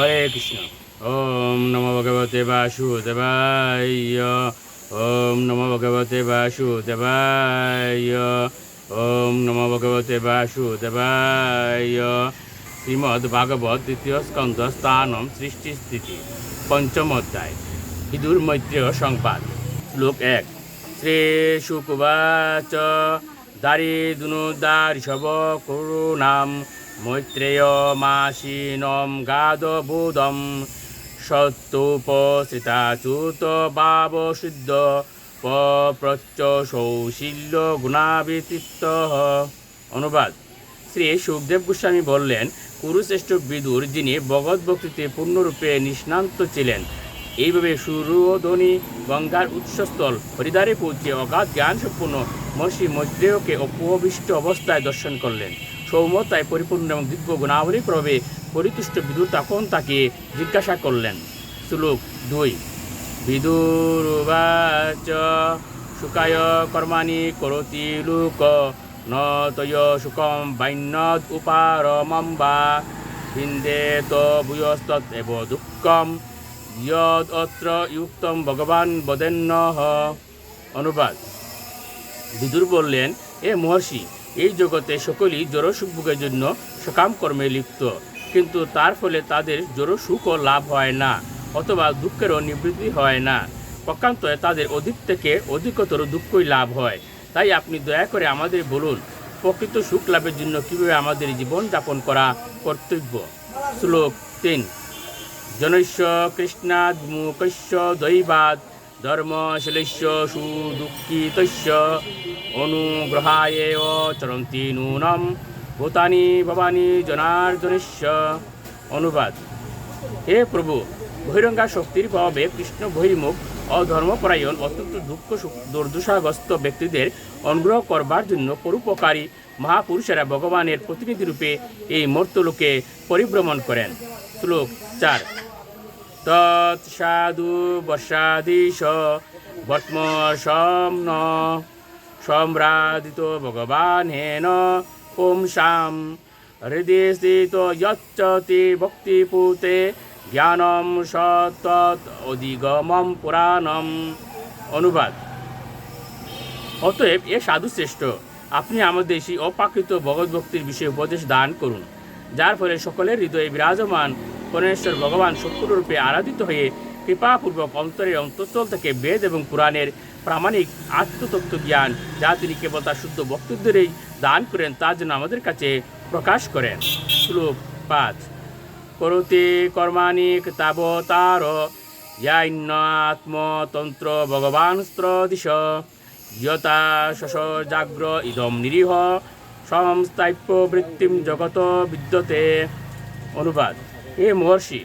হরে কৃষ্ণ। ওম নম ভগবতে বাসুদেবায়। ওম নম ভগবতে বাসুদেবায়। ওম নম ভগবতে বাসুদেবায়। শ্রীমদ্ ভাগবত দ্বিতীয় স্কন্ধ স্থানম সৃষ্টি স্থিতি, পঞ্চম অধ্যায়। বিদুর মৈত্রেয় সংবাদ। শ্লোক এক। শ্রী শুকুবাচ দারিদুনুদারিষভ করুণাম। মৈত্রেয় মাসিনম গাদবুদম সত্যুপসৃতাচ্যুত ভাবশুদ্ধ প্রচ্চ সৌশীল্য গুণাবিতৃপ্ত অনুবাদ। শ্রী সুখদেব গোস্বামী বললেন, কুরুশ্রেষ্ঠ বিদুর যিনি ভগৎ ভক্তিতে পূর্ণরূপে নিষ্ণান্ত ছিলেন, এইভাবে সুরোধনী গঙ্গার উৎসস্থল হরিদ্বারে পৌঁছে অগাধ জ্ঞান সম্পূর্ণ মহর্ষি মৈত্রেয়কে অপবিষ্ট অবস্থায় দর্শন করলেন। সৌমতায় পরিপূর্ণ এবং দিব্য গুণাবলী প্রভাবে পরিতুষ্ট বিদুর তখন তাকে জিজ্ঞাসা করলেন। শ্লোক দুই বিদুরুবাচ সুকায় কর্মাণি করতি লোক, ন তয় সুকম বাইন্যদ উপারমম বা বিন্দেত ভূয়স্তৎ এব দুঃখম যদ অত্র ইউক্তম ভগবান বদেন্ন অনুবাদ। বিদুর বললেন, এ মহর্ষি এই জগতে সকলেই জড়সুখভোগের জন্য সকাম কর্মে লিপ্ত। কিন্তু তার ফলে তাদের জড় সুখও লাভ হয় না, অথবা দুঃখেরও নিবৃত্তি হয় না। পক্ষান্তরে তাদের অধিক থেকে অধিকতর দুঃখই লাভ হয়। তাই আপনি দয়া করে আমাদের বলুন, প্রকৃত সুখ লাভের জন্য কীভাবে আমাদের জীবন যাপন করা কর্তব্য? শ্লোক তিন। জনৈশ্য কৃষ্ণাদ্মুকস্য দৈবাদ ধর্মশীলস্য সুদুঃখিতস্য অনুগ্রহায় চরন্তি নূনম ভূতানি ভবানী জনার্দনস্য অনুবাদ হে প্রভু বহিরঙ্গা শক্তির প্রভাবে কৃষ্ণ বহির্মুখ, অধর্মপরায়ণ, অত্যন্ত দুঃখ দুর্দশাগ্রস্ত ব্যক্তিদের অনুগ্রহ করবার জন্য পরোপকারী মহাপুরুষেরা ভগবানের প্রতিনিধিরূপে এই মর্তলোকে পরিভ্রমণ করেন। শ্লোক চার। তৎসাধু বর্ষাদিশ বর্তম সম সম্রাদিত ভগবান হেন ওম শাম। হৃদয় স্থিত যচ্চতি ভক্তিপুতে জ্ঞানম সতৎ অধিগমম পুরাণম। অনুবাদ। অতএব এ সাধু শ্রেষ্ঠ, আপনি আমাদের সেই অপাকৃত ভগৎ ভক্তির বিষয়ে উপদেশ দান করুন, যার ফলে সকলের হৃদয়ে বিরাজমান পরমেশ্বর ভগবান সত্যরূপে আরাধিত হয়ে কৃপাপূর্বক অন্তরের অন্তঃস্থল থেকে বেদ এবং পুরাণের প্রামাণিক আত্মতত্ত্ব জ্ঞান, যা তিনি কেবল তার শুদ্ধ বক্তব্যেরই দান করেন তার জন্য আমাদের কাছে প্রকাশ করেন। শ্লোক পাঁচ। করতে কর্মাণিক তাবতার ইয়ান্য আত্মতন্ত্র ভগবান স্ত্রদিশ যতা শশ জাগ্র ইদম নিরীহ সংস্থাপ্য বৃত্তিম জগত বিদ্যতে। অনুবাদ। হে মহর্ষি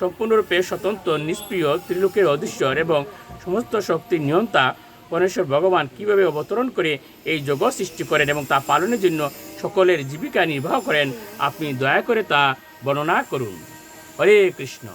সম্পূর্ণরূপে স্বতন্ত্র, নিষ্প্রিয়, ত্রিলোকের অধীশ্বর এবং সমস্ত শক্তির নিয়ন্তা পরমেশ্বর ভগবান কীভাবে অবতরণ করে এই যোগ সৃষ্টি করেন এবং তা পালনের জন্য সকলের জীবিকা নির্বাহ করেন, আপনি দয়া করে তা বর্ণনা করুন। হরে কৃষ্ণ।